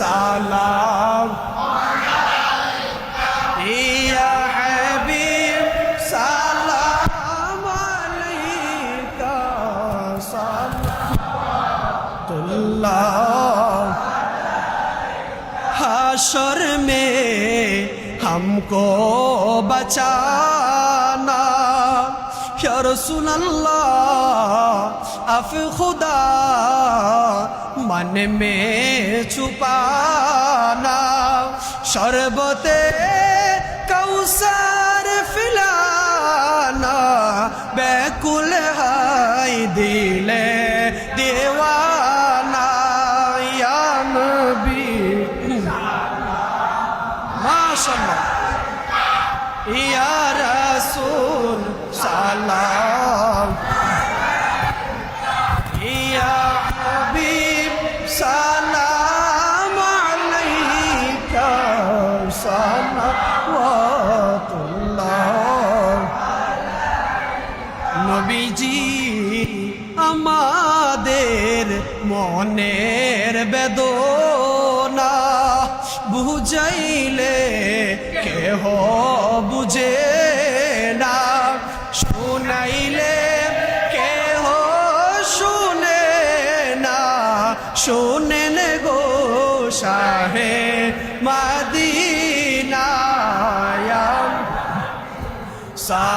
সালাম ইয়া হাবিব সালাম আলাইকা সালাতুল্লাহ हाशर में हमको बचाना या रसूल अल्लाह अफ खुदा मन में छुपाना शरबते कौसर फिलाना बैकुल हाय दिले देवाना याम भी माशा या रसूल सला নবীজি আমাদের মনের বেদনা বুঝাইলে কেহ বুঝে না। শুনাইলে কেহ শুনে না। শুনেন গো শাহে মাদিনা সালাম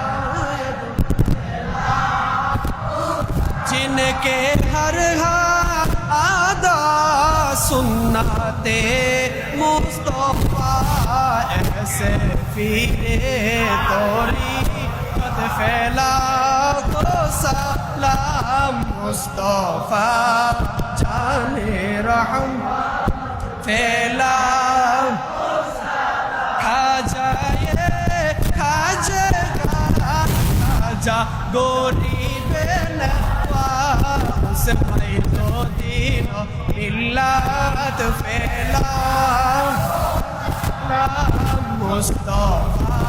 इनके हर हर आदा सुन्नाते मुस्तफ़ा, ऐसे फीरे तोरी पद फैला तो सलाम मुस्तफ़ा, जाने रहम फैला खा जाए, खा जा गोरी। মিল্লাত ফেলা মুস্তফা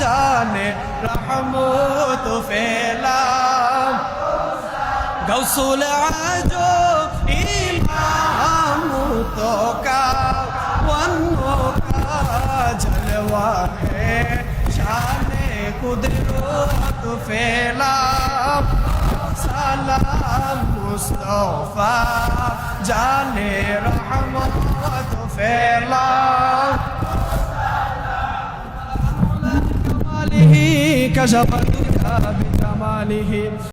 জানে রহমত ফেলা গৌসুল আজো ইমাম তো কা वनो का जलवा है शान কুদরত ফেলাম। সালাম মুস্তফা জানে রহমত ফেলাম। কামালিহি কশফত বিকামালিহি